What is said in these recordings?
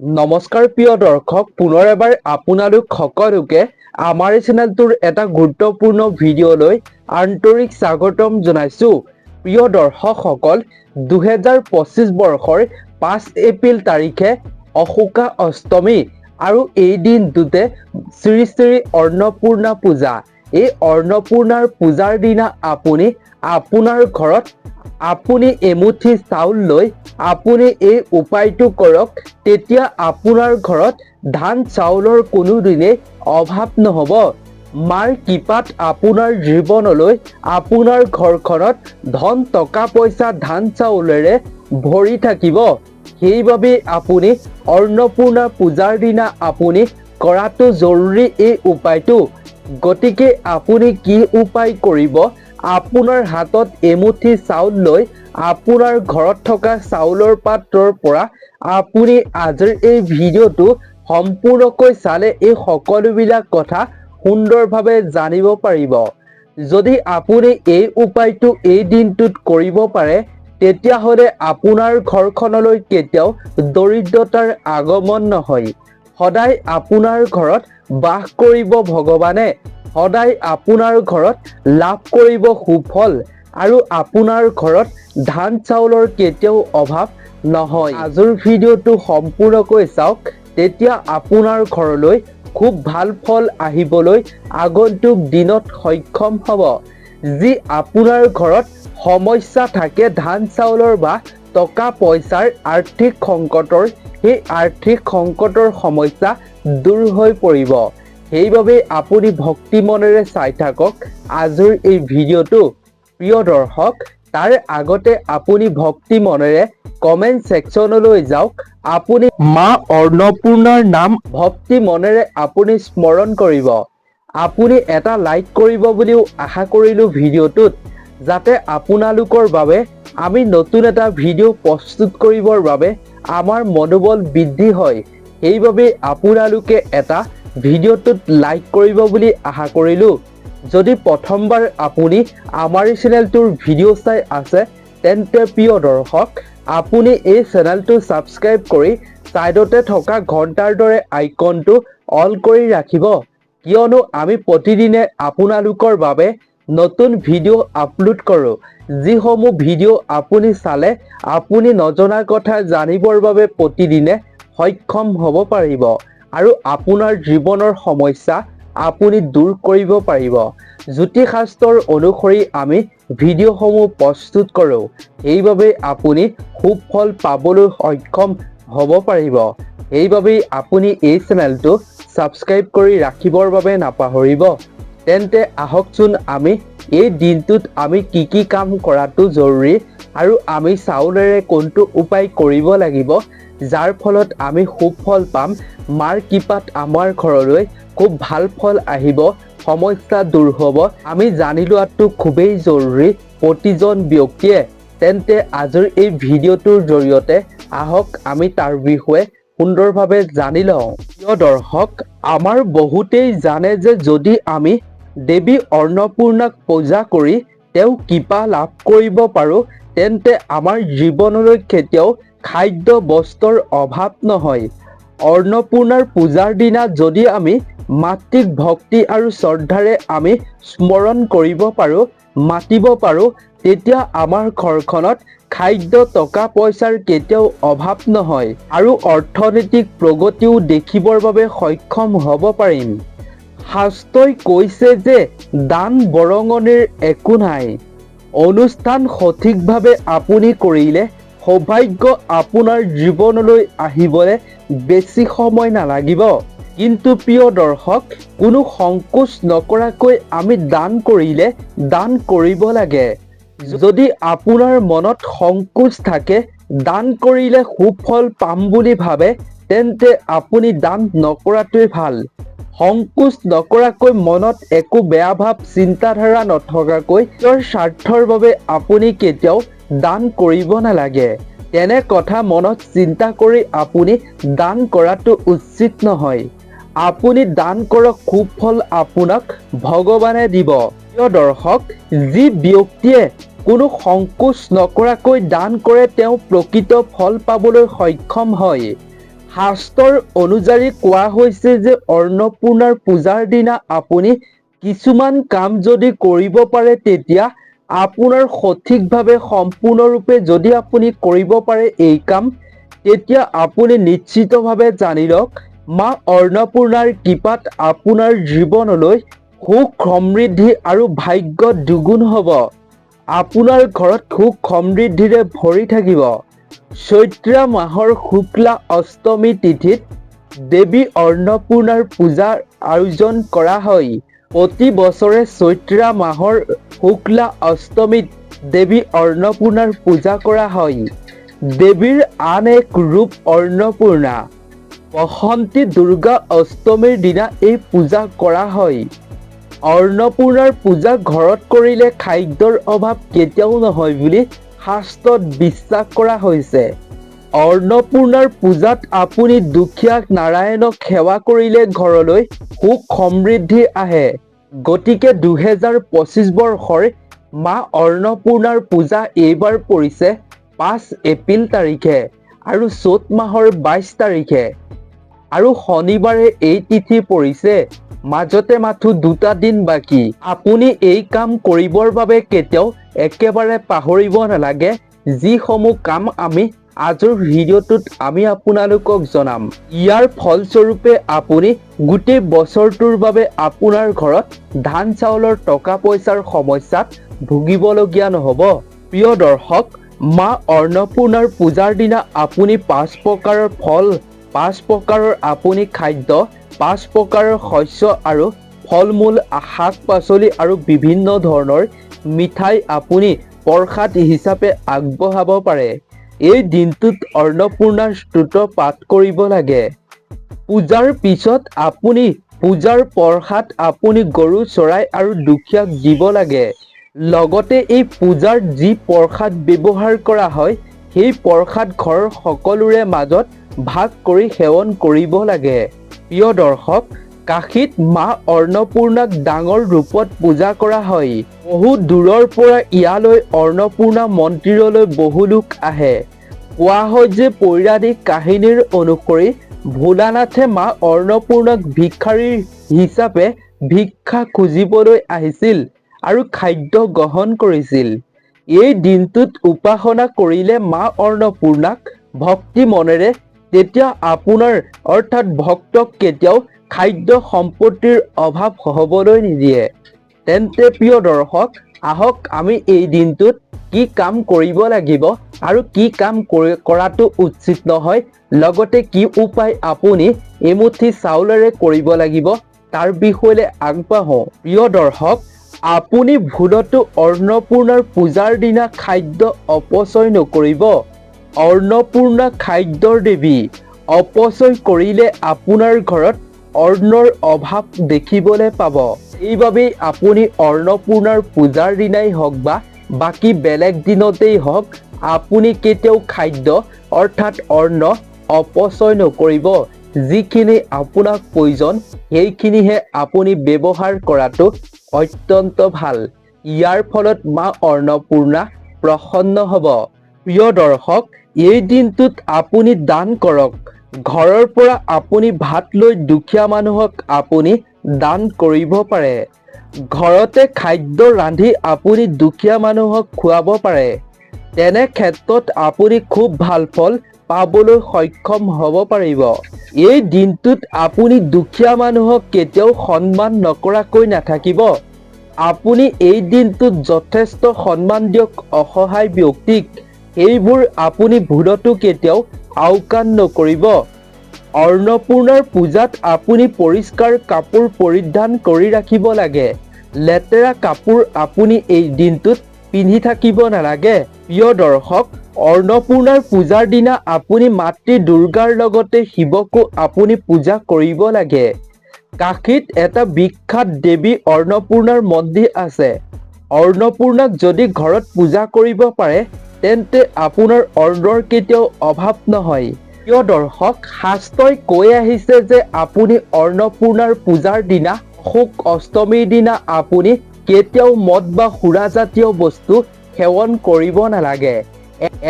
নমস্কাৰ প্ৰিয় দৰ্শক, পুনৰ এবাৰ আপোনালোক সকলোকে আমাৰ চেনেলটোৰ এটা গুৰুত্বপূৰ্ণ ভিডিঅ'লৈ আন্তৰিক স্বাগতম জনাইছোঁ। প্ৰিয় দৰ্শকসকল, দুহেজাৰ পঁচিছ বৰ্ষৰ পাঁচ এপ্ৰিল তাৰিখে অশোকা অষ্টমী আৰু এই দিনটোতে শ্ৰী শ্ৰী অন্নপূৰ্ণা পূজা। এই অন্নপূৰ্ণাৰ পূজাৰ দিনা আপুনি আপোনাৰ ঘৰত আপুনি এমুঠি চাউল লৈ আপুনি এই উপায়টো কৰক, তেতিয়া আপোনাৰ ঘৰত ধান চাউলৰ কোনোদিনেই অভাৱ নহ'ব। মাৰ কৃপাত আপোনাৰ জীৱনলৈ আপোনাৰ ঘৰখনত ধন টকা পইচা ধান চাউলেৰে ভৰি থাকিব। সেইবাবে আপুনি অন্নপূৰ্ণা পূজাৰ দিনা আপুনি কৰাটো জৰুৰী এই উপায়টো। গতিকে আপুনি কি উপায় কৰিব আপোনাৰ হাতত এমুঠি চাউল লৈ আপোনাৰ ঘৰত থকা চাউলৰ পাত্ৰৰ পৰা আপুনি আজিৰ এই ভিডিঅ'টো সম্পূৰ্ণকৈ চালে এই সকলোবিলাক কথা সুন্দৰভাৱে জানিব পাৰিব। যদি আপুনি এই উপায়টো এই দিনটোত কৰিব পাৰে তেতিয়াহ'লে আপোনাৰ ঘৰখনলৈ কেতিয়াও দৰিদ্ৰতাৰ আগমন নহয়। সদায় আপোনাৰ ঘৰত বাস কৰিব ভগৱানে সদায় আপোনাৰ ঘৰত লাভ কৰিব সুফল আৰু আপোনাৰ ঘৰত ধান চাউলৰ কেতিয়াও অভাৱ নহয়। আজিৰ ভিডিঅ'টো সম্পূৰ্ণকৈ চাওক তেতিয়া আপোনাৰ ঘৰলৈ খুব ভাল ফল আহিবলৈ আগন্তুক দিনত সক্ষম হ'ব। যি আপোনাৰ ঘৰত সমস্যা থাকে ধান চাউলৰ বা টকা পইচাৰ আৰ্থিক সংকটৰ সেই আৰ্থিক সংকটৰ সমস্যা দূৰ হৈ পৰিব। সেইবাবে আপুনি ভক্তি মনেৰে চাই থাকক, আজিৰ এই ভিডিঅ'টো। প্ৰিয় দৰ্শক, তাৰ আগতে আপুনি ভক্তি মনেৰে কমেণ্ট ছেকশ্যনলৈ যাওক। আপুনি মা অন্নপূৰ্ণাৰ নাম ভক্তি মনেৰে আপুনি স্মৰণ কৰিব। আপুনি এটা লাইক কৰিব বুলিও আশা কৰিলোঁ ভিডিঅ'টোত, যাতে আপোনালোকৰ বাবে আমি নতুন এটা ভিডিঅ' প্ৰস্তুত কৰিবৰ বাবে আমাৰ মনোবল বৃদ্ধি হয়। সেইবাবে আপোনালোকে এটা ভিডিঅ'টোত লাইক কৰিব বুলি আশা কৰিলোঁ। যদি প্ৰথমবাৰ আপুনি আমাৰ এই চেনেলটোৰ ভিডিঅ' চাই আছে, তেন্তে প্ৰিয় দৰ্শক, আপুনি এই চেনেলটো ছাবস্ক্ৰাইব কৰি ছাইডতে থকা ঘণ্টাৰ দৰে আইকনটো অল কৰি ৰাখিব। কিয়নো আমি প্ৰতিদিনে আপোনালোকৰ বাবে নতুন ভিডিঅ' আপলোড কৰোঁ। যিসমূহ ভিডিঅ' আপুনি চালে, আপুনি নজনা কথা জানিবৰ বাবে প্ৰতিদিনে সক্ষম হ'ব পাৰিব আৰু আপোনাৰ জীৱনৰ সমস্যা আপুনি দূৰ কৰিব পাৰিব। জ্যোতিষাস্ত্ৰৰ অনুসৰি আমি ভিডিঅ'সমূহ প্ৰস্তুত কৰোঁ। সেইবাবে আপুনি সুফল পাবলৈ সক্ষম হ'ব পাৰিব। সেইবাবে আপুনি এই চেনেলটো ছাবস্ক্ৰাইব কৰি ৰাখিবৰ বাবে নাপাহৰিব। তেন্তে আহকচোন আমি এই দিনটোত আমি কি কি কাম কৰাটো জৰুৰী আৰু আমি চাউলেৰে কোনটো উপায় কৰিব লাগিব যাৰ ফলত আমি সুফল পাম। মাৰ কৃপাত আমাৰ ঘৰলৈ খুব ভালো ফল আহিব, সমস্যা দূৰ হ'ব। আমি জানি লোৱাটো খুবেই জৰুৰী, প্ৰতিজন ব্যক্তিয়ে। তেন্তে আজিৰ এই ভিডিঅ'টোৰ জৰিয়তে আহক, আমি তাৰ বিষয়ে সুন্দৰভাৱে জানি লওঁ। প্ৰিয় দৰ্শক, আমাৰ বহুতেই জানে যে যদি আমি দেৱী অন্নপূৰ্ণাক পূজা কৰি তেওঁ কৃপা লাভ কৰিব পাৰোঁ, তেন্তে আমাৰ জীৱনলৈ কেতিয়াও খাদ্য বস্ত্ৰৰ অভাৱ নহয়। অন্নপূৰ্ণাৰ পূজাৰ দিনা যদি আমি মাতৃক ভক্তি আৰু শ্ৰদ্ধাৰে আমি স্মৰণ কৰিব পাৰোঁ, মাতিব পাৰোঁ, তেতিয়া আমাৰ ঘৰখনত খাদ্য টকা পইচাৰ কেতিয়াও অভাৱ নহয় আৰু অৰ্থনৈতিক প্ৰগতিও দেখিবৰ বাবে সক্ষম হ'ব পাৰিম। শাস্ত্ৰই কৈছে যে দান বৰঙণিৰ একো নাই। অনুষ্ঠান সঠিকভাৱে আপুনি কৰিলে সৌভাগ্য আপোনাৰ জীৱনলৈ আহিবলৈ বেছি সময় নালাগিব। কিন্তু প্ৰিয় দৰ্শক, কোনো সংকোচ নকৰাকৈ আমি দান কৰিলে দান কৰিব লাগে। যদি আপোনাৰ মনত সংকোচ থাকে, দান কৰিলে সুফল পাম বুলি ভাবে, তেন্তে আপুনি দান নকৰাটোৱেই ভালো। সংকোচ নকৰাকৈ মনত একো বেয়া ভাৱ, চিন্তাধাৰা নথকাকৈ, নিজৰ স্বাৰ্থৰ বাবে আপুনি কেতিয়াও দান কৰিব নালাগে। তেনে কথা মনত চিন্তা কৰি আপুনি দান কৰাটো উচিত নহয়। আপুনি দান কৰক সুফল আপোনাক ভগৱানে দিব। প্ৰিয় দৰ্শক, যি ব্যক্তিয়ে কোনো সংকোচ নকৰাকৈ দান কৰে, তেওঁ প্ৰকৃত ফল পাবলৈ সক্ষম হয়। শাস্ত্ৰৰ অনুযায়ী কোৱা হৈছে যে অন্নপূৰ্ণাৰ পূজাৰ দিনা আপুনি কিছুমান কাম যদি কৰিব পাৰে তেতিয়া আপোনাৰ সঠিকভাৱে সম্পূৰ্ণৰূপে যদি আপুনি কৰিব পাৰে এই কাম, তেতিয়া আপুনি নিশ্চিতভাৱে জানি লওক, মা অন্নপূৰ্ণাৰ কৃপাত আপোনাৰ জীৱনলৈ সুখ সমৃদ্ধি আৰু ভাগ্য দুগুণ হ'ব। আপোনাৰ ঘৰত সুখ সমৃদ্ধিৰে ভৰি থাকিব। চৈত্ৰা মাহৰ শুক্লা অষ্টমী তিথিত দেৱী অন্নপূৰ্ণাৰ পূজাৰ আয়োজন কৰা হয়। প্ৰতি বছৰে চৈত্ৰা মাহৰ শুক্লা অষ্টমীত দেৱী অন্নপূৰ্ণাৰ পূজা কৰা হয়। দেৱীৰ আন এক ৰূপ অন্নপূৰ্ণা বসন্তী দুৰ্গা অষ্টমীৰ দিনা এই পূজা কৰা হয়। অন্নপূৰ্ণাৰ পূজা ঘৰত কৰিলে খাদ্যৰ অভাৱ কেতিয়াও নহয় বুলি শাস্ত্ৰত বিশ্বাস কৰা হৈছে। অন্নপূৰ্ণাৰ পূজাত আপুনি দুখীয়াক নাৰায়ণক সেৱা কৰিলে ঘৰলৈ সুখ সমৃদ্ধি আহে। গতিকে দুহেজাৰ পঁচিছ বৰ্ষৰ মা অন্নপূৰ্ণাৰ পূজা এইবাৰ পৰিছে পাঁচ এপ্ৰিল তাৰিখে আৰু চ'ত মাহৰ বাইছ তাৰিখে। আৰু শনিবাৰে এই তিথি পৰিছে মাজতে মাথো দুটা দিন বাকী। আপুনি এই কাম কৰিবৰ বাবে কেতিয়াও একেবাৰে পাহৰিব নালাগে যিসমূহ কাম আমি আজিৰ ভিডিঅ'টোত আমি আপোনালোকক জনাম, ইয়াৰ ফলস্বৰূপে আপুনি গোটেই বছৰটোৰ বাবে আপোনাৰ ঘৰত ধান চাউলৰ টকা পইচাৰ সমস্যাত ভুগিবলগীয়া নহ'ব। প্ৰিয় দৰ্শক, মা অন্নপূৰ্ণাৰ পূজাৰ দিনা আপুনি পাঁচ প্ৰকাৰৰ ফল, পাঁচ প্ৰকাৰৰ আপুনি খাদ্য, পাঁচ প্ৰকাৰৰ শস্য আৰু ফল মূল শাক পাচলি আৰু বিভিন্ন ধৰণৰ মিঠাই আপুনি প্ৰসাদ হিচাপে আগবঢ়াব পাৰে। এই দিনটোত অন্নপূৰ্ণাৰ স্তুত পাঠ কৰিব লাগে। পূজাৰ পিছত আপুনি পূজাৰ প্ৰসাদ আপুনি গৰু চৰাই আৰু দুখীয়াক দিব লাগে। লগতে এই পূজাৰ যি প্ৰসাদ ব্যৱহাৰ কৰা হয় সেই প্ৰসাদ ঘৰৰ সকলোৰে মাজত ভাগ কৰি সেৱন কৰিব লাগে। প্ৰিয় দৰ্শক কাশীত মা অন্নপূৰ্ণাক ডাঙৰ ৰূপত পূজা কৰা হয়। বহু দূৰৰ পৰা ইয়ালৈ অন্নপূৰ্ণা মন্দিৰলৈ বহু লোক আহে। কোৱা হয় যে পৌৰাণিক কাহিনীৰ অনুসৰি ভোলানাথে মা অন্নপূৰ্ণাক ভিক্ষাৰী হিচাপে ভিক্ষা খুজিবলৈ আহিছিল আৰু খাদ্য গ্ৰহণ কৰিছিল। এই দিনটোত উপাসনা কৰিলে মা অন্নপূৰ্ণাক ভক্তি মনেৰে তেতিয়া আপোনাৰ অৰ্থাৎ ভক্তক কেতিয়াও খাদ্য সম্পত্তিৰ অভাৱ হ'বলৈ নিদিয়ে। তেন্তে প্ৰিয় দৰ্শক, আহক আমি এই দিনটোত কি কাম কৰিব লাগিব আৰু কি কাম কৰাটো উচিত নহয়, লগতে কি উপায় আপুনি এমুঠি চাউলেৰে কৰিব লাগিব তাৰ বিষয়লৈ আগবাঢ়ো। প্ৰিয় দৰ্শক, আপুনি ভুলতো অন্নপূৰ্ণাৰ পূজাৰ দিনা খাদ্য অপচয় নকৰিব। অন্নপূৰ্ণা খাদ্যৰ দেৱী, অপচয় কৰিলে আপোনাৰ ঘৰত অন্নৰ অভাৱ দেখিবলৈ পাব। এইবাবেই আপুনি অন্নপূৰ্ণাৰ পূজাৰ দিনাই হওক বা বাকী বেলেগ দিনতেই হওক, আপুনি কেতিয়াও খাদ্য, অৰ্থাৎ অন্ন অপচয় নকৰিব। যিখিনি আপোনাক প্ৰয়োজন, সেইখিনিহে আপুনি ব্যৱহাৰ কৰাটো অত্যন্ত ভালো। ইয়াৰ ফলত মা অন্নপূৰ্ণা প্ৰসন্ন হ'ব। প্ৰিয় দৰ্শক, এই দিনটোত আপুনি দান কৰক। ঘৰৰ পৰা আপুনি ভাত লৈ দুখীয়া মানুহক আপুনি দান কৰিব পাৰে। ঘৰতে খাদ্য ৰান্ধি আপুনি দুখীয়া মানুহক খুৱাব পাৰে। তেনে ক্ষেত্ৰত আপুনি খুব ভাল ফল পাবলৈ সক্ষম হ'ব পাৰিব। এই দিনটোত আপুনি দুখীয়া মানুহক কেতিয়াও সন্মান নকৰাকৈ নাথাকিব। আপুনি এই দিনটোত যথেষ্ট সন্মান দিয়ক অসহায় ব্যক্তিক। এইবোৰ আপুনি ভুলতো কেতিয়াও আওকাণ নকৰিব অন্নপূৰ্ণাৰ পূজাত আপুনি পৰিষ্কাৰ কাপোৰ পৰিধান কৰি ৰাখিব লাগে। লেতেৰা কাপোৰ আপুনি এই দিনটোত পিন্ধি থাকিব নালাগে। প্ৰিয় দৰ্শক অন্নপূৰ্ণাৰ পূজাৰ দিনা আপুনি মাতৃ দুৰ্গাৰ লগতে শিৱকো আপুনি পূজা কৰিব লাগে। কাশীত এটা বিখ্যাত দেৱী অন্নপূৰ্ণাৰ মন্দিৰ আছে। অন্নপূৰ্ণাক যদি ঘৰত পূজা কৰিব পাৰে তেন্তে আপোনাৰ অন্নৰ কেতিয়াও অভাৱ নহয়। প্ৰিয় দৰ্শক, শাস্ত্ৰই কৈ আহিছে যে আপুনি অন্নপূৰ্ণাৰ পূজাৰ দিনা অশোক অষ্টমীৰ দিনা আপুনি কেতিয়াও মদ বা সুৰাজাতীয় বস্তু সেৱন কৰিব নালাগে।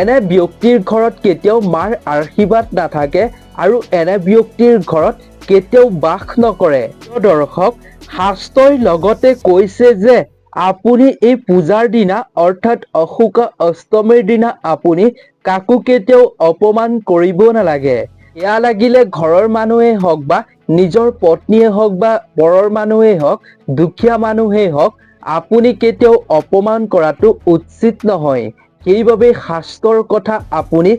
এনে ব্যক্তিৰ ঘৰত কেতিয়াও মাৰ আশীৰ্বাদ নাথাকে আৰু এনে ব্যক্তিৰ ঘৰত কেতিয়াও বাস নকৰে। দৰ্শক, শাস্ত্ৰই লগতে কৈছে যে আপুনি এই পূজাৰ দিনা, অৰ্থাৎ অশোকা অষ্টমীৰ দিনা, আপুনি কাকো কেতিয়াও অপমান কৰিব নালাগে। এয়া লাগিলে ঘৰৰ মানুহেই হওক বা নিজৰ পত্নীয়ে হওক বা পৰৰ মানুহেই হওক, দুখীয়া মানুহেই হওক, আপুনি কেতিয়াও অপমান কৰাটো উচিত নহয়। সেইবাবে শাস্ত্ৰৰ কথা আপুনি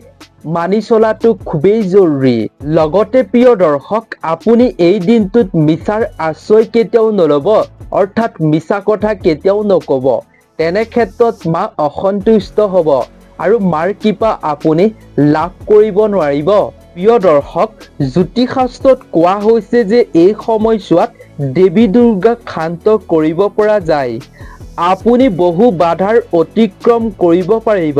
মানি চলাটো খুবেই জৰুৰী। লগতে প্ৰিয় দৰ্শক, আপুনি এই দিনটোত মিছাৰ আশ্ৰয় কেতিয়াও নল'ব, অৰ্থাৎ মিছা কথা কেতিয়াও নক'ব। তেনে ক্ষেত্ৰত মা অসন্তুষ্ট হ'ব আৰু মাৰ কৃপা আপুনি লাভ কৰিব নোৱাৰিব। প্ৰিয় দৰ্শক জ্যোতিষাস্ত্ৰত কোৱা হৈছে যে এই সময়ছোৱাত দেৱী দুৰ্গাক শান্ত কৰিব পৰা যায়। আপুনি বহু বাধাৰ অতিক্ৰম কৰিব পাৰিব।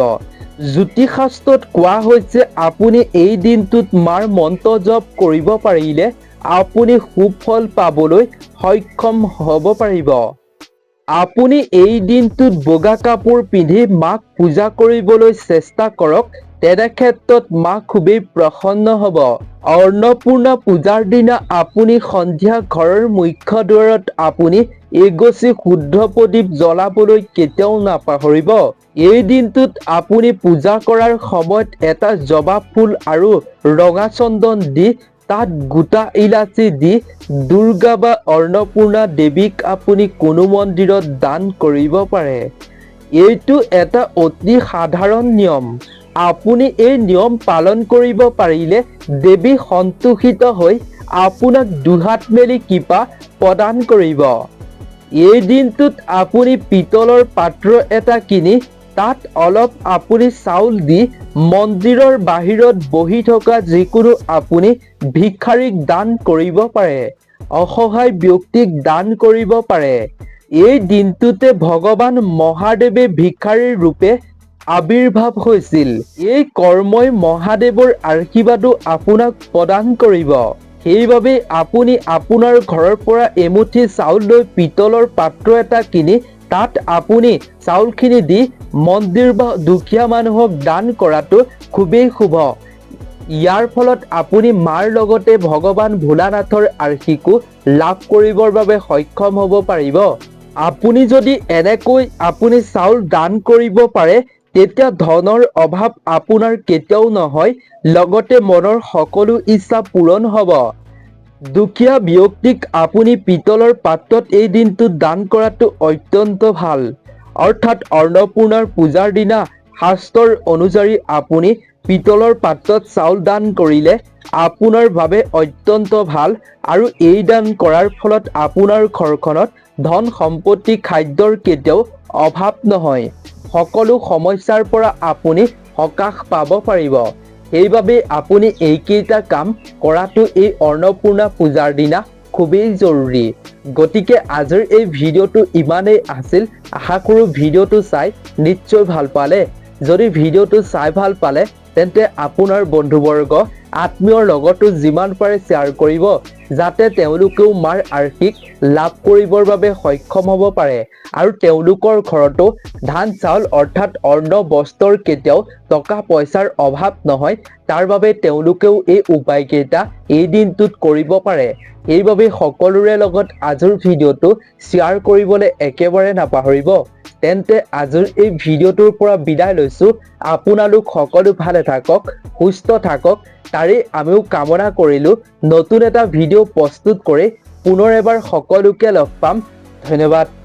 জ্যোতিষাস্ত্ৰত কোৱা হৈছে আপুনি এই দিনটোত মাৰ মন্ত্ৰ জপ কৰিব পাৰিলে আপুনি সুফল পাবলৈ সক্ষম হ'ব পাৰিব। আপুনি এই দিনটোত বগা কাপোৰ পিন্ধি মাক পূজা কৰিবলৈ চেষ্টা কৰক তেনে ক্ষেত্ৰত মা খুবেই প্ৰসন্ন হ'ব। অন্নপূৰ্ণা পূজাৰ দিনা আপুনি সন্ধিয়া ঘৰৰ মুখ্য দুৱাৰত আপুনি এগছি শুদ্ধ প্ৰদীপ জ্বলাবলৈ কেতিয়াও নাপাহৰিব। এই দিনটোত আপুনি পূজা কৰাৰ সময়ত এটা জবা ফুল আৰু ৰঙা চন্দন দি, তাত গোটা ইলাচি দি, দুৰ্গা বা অন্নপূৰ্ণা দেৱীক আপুনি কোনো মন্দিৰত দান কৰিব পাৰে। এইটো এটা অতি সাধাৰণ নিয়ম। আপুনি এই নিয়ম পালন কৰিব পাৰিলে দেৱী সন্তোষিত হৈ আপোনাক দুহাত মেলি কৃপা প্ৰদান কৰিব। এই দিনটোত আপুনি পিতলৰ পাত্ৰ এটা কিনি তাত অলপ আপুনি চাউল দি মন্দিৰৰ বাহিৰত বহি থকা যিকোনো আপুনি ভিক্ষাৰীক দান কৰিব পাৰে, অসহায় ব্যক্তিক দান কৰিব পাৰে। এই দিনটোতে ভগৱান মহাদেৱে ভিক্ষাৰীৰ ৰূপে আবিৰ্ভাৱ হৈছিল। এই কৰ্মই মহাদেৱৰ আশীৰ্বাদো আপোনাক প্ৰদান কৰিব। সেইবাবে আপুনি আপোনাৰ ঘৰৰ পৰা এমুঠি চাউল লৈ পিতলৰ পাত্ৰ এটা কিনি তাত আপুনি চাউলখিনি দি মন্দিৰ বা দুখীয়া মানুহক দান কৰাটো খুবেই শুভ। ইয়াৰ ফলত আপুনি মাৰ লগতে ভগৱান ভোলানাথৰ আৰ্শীকো লাভ কৰিবৰ বাবে সক্ষম হ'ব পাৰিব। আপুনি যদি এনেকৈ আপুনি চাউল দান কৰিব পাৰে তেতিয়া ধনৰ অভাৱ আপোনাৰ কেতিয়াও নহয়, লগতে মনৰ সকলো ইচ্ছা পূৰণ হ'ব। দুখীয়া ব্যক্তিক আপুনি পিতলৰ পাত্ৰত এই দিনটোত দান কৰাটো অত্যন্ত ভালো। অৰ্থাৎ অন্নপূৰ্ণাৰ পূজাৰ দিনা শাস্ত্ৰৰ অনুযায়ী আপুনি পিতলৰ পাত্ৰত চাউল দান কৰিলে আপোনাৰ বাবে অত্যন্ত ভালো আৰু এই দান কৰাৰ ফলত আপোনাৰ ঘৰখনত ধন সম্পত্তি খাদ্যৰ কেতিয়াও অভাৱ নহয়। সকলো সমস্যাৰ পৰা আপুনি সকাহ পাব পাৰিব। সেইবাবে আপুনি এইকেইটা কাম কৰাটো এই অন্নপূৰ্ণা পূজাৰ দিনা খুবেই জৰুৰী। গতিকে আজিৰ এই ভিডিঅ'টো ইমানেই আছিল। আশা কৰোঁ ভিডিঅ'টো চাই নিশ্চয় ভালো পালে। যদি ভিডিঅ'টো চাই ভালো পালে, তেন্তে আপোনাৰ বন্ধুবৰ্গ, আত্মীয়ৰ লগতো যিমান পাৰে শ্বেয়াৰ কৰিব, যাতে তেওঁলোকেও মাৰ আৰ্শীক লাভ কৰিবৰ বাবে সক্ষম হ'ব পাৰে। আৰু তেওঁলোকৰ ঘৰতো ধান, চাউল, অৰ্থাৎ অন্ন, বস্ত্ৰৰ কেতিয়াও টকা পইচাৰ অভাৱ নহয়। তাৰ বাবে তেওঁলোকেও এই উপায়কেইটা এই দিনটোত কৰিব পাৰে। সেইবাবে সকলোৰে লগত আজিৰ ভিডিঅ'টো শ্বেয়াৰ কৰিবলৈ একেবাৰে নাপাহৰিব। তেন্তে আজিৰ এই ভিডিঅ'টোৰ পৰা বিদায় লৈছোঁ। আপোনালোক সকলো ভালে থাকক, সুস্থ থাকক। তাৰেই আমিও কামনা কৰিলোঁ। নতুন এটা ভিডিঅ' প্ৰস্তুত কৰি পুনৰ এবাৰ সকলোকে লগ পাম। ধন্যবাদ।